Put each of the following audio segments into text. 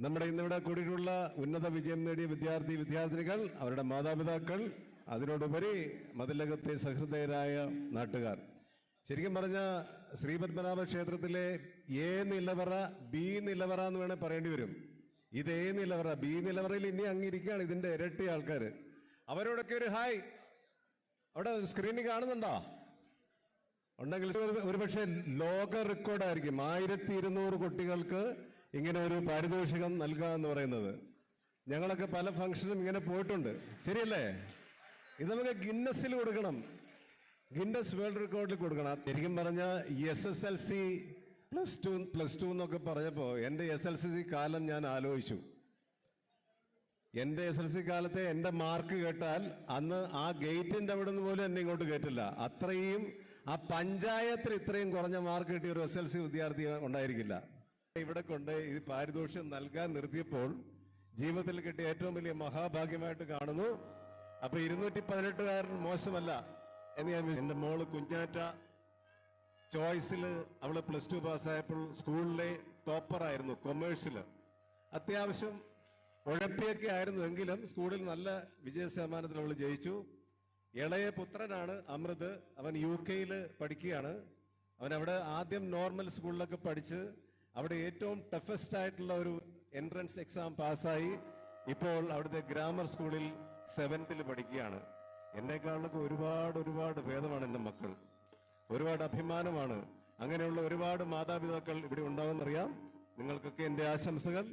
നമ്മുടെ ഇന്നിവിടെ കൂടിയിട്ടുള്ള ഉന്നത വിജയം നേടിയ വിദ്യാർത്ഥി വിദ്യാർത്ഥിനികൾ അവരുടെ മാതാപിതാക്കൾ അതിനോടുപരി മതിലകത്തെ സഹൃദയരായ നാട്ടുകാർ. ശരിക്കും പറഞ്ഞ ശ്രീപത്മനാഭ ക്ഷേത്രത്തിലെ എ നിലവറ ബി നിലവറ എന്ന് വേണേൽ പറയേണ്ടി വരും. ഇത് എ നിലവറ ബി നിലവറയിൽ ഇനി അങ്ങിരിക്കുകയാണ് ഇതിന്റെ ഇരട്ടി ആൾക്കാർ അവരോടൊക്കെ ഒരു ഹായ്. അവിടെ സ്ക്രീനിൽ കാണുന്നുണ്ടോ? ഉണ്ടെങ്കിൽ ഒരു- ഒരുപക്ഷെ ലോക റെക്കോർഡായിരിക്കും ആയിരത്തി ഇരുന്നൂറ് കുട്ടികൾക്ക് ഇങ്ങനെ ഒരു പാരിതോഷികം നൽകുക എന്ന് പറയുന്നത്. ഞങ്ങളൊക്കെ പല ഫംഗ്ഷനും ഇങ്ങനെ പോയിട്ടുണ്ട്. ശരിയല്ലേ? ഇത് നമുക്ക് ഗിന്നസിൽ കൊടുക്കണം. ഗിന്നസ് വേൾഡ് റെക്കോർഡിൽ കൊടുക്കണം. ശരിക്കും പറഞ്ഞ S S L C plus two plus two എന്നൊക്കെ പറഞ്ഞപ്പോൾ എന്റെ എസ് എൽ സി കാലം ഞാൻ ആലോചിച്ചു. എന്റെ എസ് എൽ സി കാലത്തെ എന്റെ മാർക്ക് കേട്ടാൽ അന്ന് ആ ഗേറ്റിന്റെ അവിടെ നിന്ന് പോലും എന്നെ ഇങ്ങോട്ട് കേട്ടില്ല അത്രയും ആ പഞ്ചായത്തിൽ ഇത്രയും കുറഞ്ഞ മാർക്ക് കിട്ടിയ ഒരു എസ് എൽ സി വിദ്യാർത്ഥി ഉണ്ടായിരിക്കില്ല. ഇവിടെ കൊണ്ട് ഈ പാരിതോഷ്യം നൽകാൻ നിർത്തിയപ്പോൾ ജീവിതത്തിൽ കിട്ടിയ ഏറ്റവും വലിയ മഹാഭാഗ്യമായിട്ട് കാണുന്നു. അപ്പൊ ഇരുന്നൂറ്റി പതിനെട്ടുകാരൻ മോശമല്ല എന്ന് ഞാൻ എന്റെ മോൾ കുഞ്ഞാറ്റ ചോയ്സിൽ അവൾ പ്ലസ് ടു പാസ്സായപ്പോൾ സ്കൂളിലെ ടോപ്പറായിരുന്നു കൊമേഴ്സിൽ. അത്യാവശ്യം ഉഴപ്പിയൊക്കെ ആയിരുന്നു എങ്കിലും സ്കൂളിൽ നല്ല വിജയ ശതമാനത്തിൽ അവൾ ജയിച്ചു. ഇളയ പുത്രനാണ് അമൃത്. അവൻ യു കെയിൽ പഠിക്കുകയാണ്. അവൻ അവിടെ ആദ്യം നോർമൽ സ്കൂളിലൊക്കെ പഠിച്ച് അവിടെ ഏറ്റവും ടഫസ്റ്റ് ആയിട്ടുള്ള ഒരു എൻട്രൻസ് എക്സാം പാസ്സായി ഇപ്പോൾ അവിടുത്തെ ഗ്രാമർ സ്കൂളിൽ സെവൻത്തിൽ പഠിക്കുകയാണ്. എന്നെക്കാളൊക്കെ ഒരുപാട് ഒരുപാട് ഭേദമാണ് എന്റെ മക്കൾ. ഒരുപാട് അഭിമാനമാണ്. അങ്ങനെയുള്ള ഒരുപാട് മാതാപിതാക്കൾ ഇവിടെ ഉണ്ടാവുമെന്നറിയാം. നിങ്ങൾക്കൊക്കെ എന്റെ ആശംസകൾ.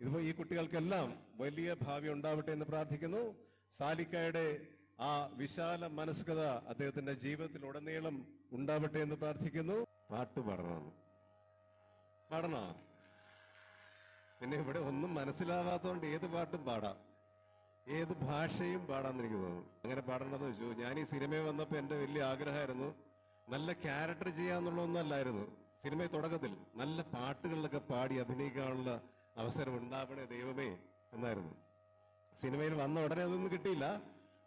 ഇതുപോലെ ഈ കുട്ടികൾക്കെല്ലാം വലിയ ഭാവി ഉണ്ടാവട്ടെ എന്ന് പ്രാർത്ഥിക്കുന്നു. സാലിക്കയുടെ ആ വിശാല മനസ്കത അദ്ദേഹത്തിന്റെ ജീവിതത്തിൽ ഉടനീളം ഉണ്ടാവട്ടെ എന്ന് പ്രാർത്ഥിക്കുന്നു. പാട്ട് പാടണം. പാടണോ? പിന്നെ ഇവിടെ ഒന്നും മനസ്സിലാവാത്തതുകൊണ്ട് ഏത് പാട്ടും പാടാം. ഏത് ഭാഷയും പാടാന്ന് എനിക്ക് തോന്നുന്നു. അങ്ങനെ പാടണമെന്ന് വെച്ചു. ഞാൻ ഈ സിനിമയിൽ വന്നപ്പോൾ എന്റെ വലിയ ആഗ്രഹമായിരുന്നു. നല്ല ക്യാരക്ടർ ചെയ്യാന്നുള്ളതൊന്നും അല്ലായിരുന്നു. തുടക്കത്തിൽ നല്ല പാട്ടുകളിലൊക്കെ പാടി അഭിനയിക്കാനുള്ള അവസരം ഉണ്ടാവണേ ദൈവമേ എന്നായിരുന്നു. സിനിമയിൽ വന്ന ഉടനെ അതൊന്നും കിട്ടിയില്ല.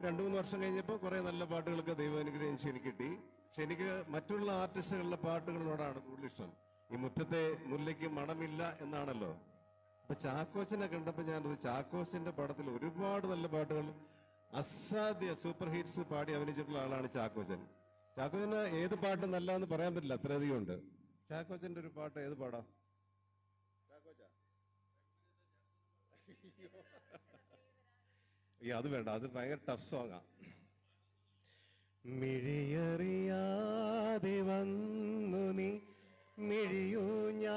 രണ്ടു മൂന്ന് വർഷം കഴിഞ്ഞപ്പോൾ കുറെ നല്ല പാട്ടുകളൊക്കെ ദൈവം അനുഗ്രഹിച്ച് എനിക്ക് കിട്ടി. പക്ഷെ എനിക്ക് മറ്റുള്ള ആർട്ടിസ്റ്റുകളുടെ പാട്ടുകളോടാണ് കൂടുതൽ ഇഷ്ടം. ഈ മുറ്റത്തെ മുല്ലയ്ക്ക് മണമില്ല എന്നാണല്ലോ. അപ്പൊ ചാക്കോച്ചനെ കണ്ടപ്പോ ഞാനത് ചാക്കോച്ചന്റെ പടത്തിൽ ഒരുപാട് നല്ല പാട്ടുകൾ അസാധ്യ സൂപ്പർ ഹിറ്റ്സ് പാടി അഭിനയിച്ചിട്ടുള്ള ആളാണ് ചാക്കോച്ചൻ. ചാക്കോച്ചന് ഏത് പാട്ട് നല്ല എന്ന് പറയാൻ പറ്റില്ല അത്രയധികം ഉണ്ട്. ചാക്കോച്ചന്റെ ഒരു പാട്ട് ഏത് പാടാ? അത് വേണ്ട അത് ഭയങ്കര ടഫ് സോങ്ങാ മിഴിയറിയാതെ വന്നു നീ മിഴിയൂഞ്ഞാലിൽ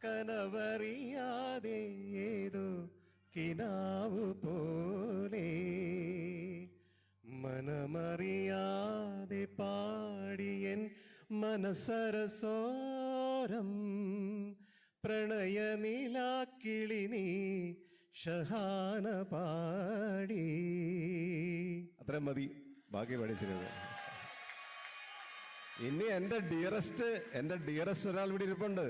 കനവറിയാതെ ഏതോ കിനാവ് പോലെ. മനമറിയാതെ പാടിയൻ മനസരസോരം പ്രണയനിലാക്കിളി നീ ഷഹാന പാടി അത്രയും മതി. ബാക്കി പഠിച്ചിരുന്നത് ഇനി എന്റെ ഡിയറസ്റ്റ് എന്റെ ഡിയറസ്റ്റ് ഒരാൾ ഇവിടെ ഇരിപ്പുണ്ട്.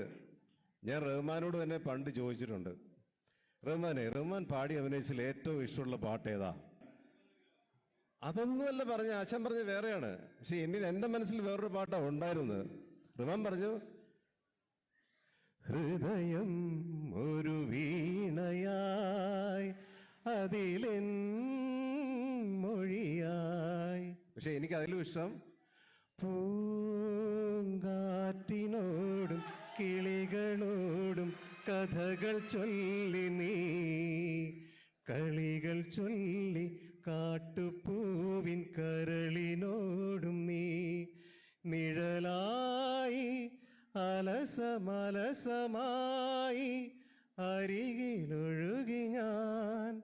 ഞാൻ റഹ്മാനോട് തന്നെ പണ്ട് ചോദിച്ചിട്ടുണ്ട്. റഹ്മാനെ റഹ്മാൻ പാടി അഭിനയിച്ചതിൽ ഏറ്റവും ഇഷ്ടമുള്ള പാട്ട് ഏതാ? അതൊന്നുമല്ല പറഞ്ഞ ആശാൻ പറഞ്ഞ വേറെയാണ്. പക്ഷെ ഇനി എന്റെ മനസ്സിൽ വേറൊരു പാട്ടാണ് ഉണ്ടായിരുന്നത്. റഹ്മാൻ പറഞ്ഞു ഹൃദയം ഒരു വീണയായി അതിലെൻ മൊഴിയായി. പക്ഷെ എനിക്ക് അതിലും ഇഷ്ടം പൂങ്കാറ്റിനോടും കിളികളോടും കഥകൾ ചൊല്ലി നീ. കളികൾ ചൊല്ലി കാട്ടുപൂവിൻ കരളിനോടും നീ. നിഴലായി അലസമലസമായി അരികിലൊഴുകി ഞാൻ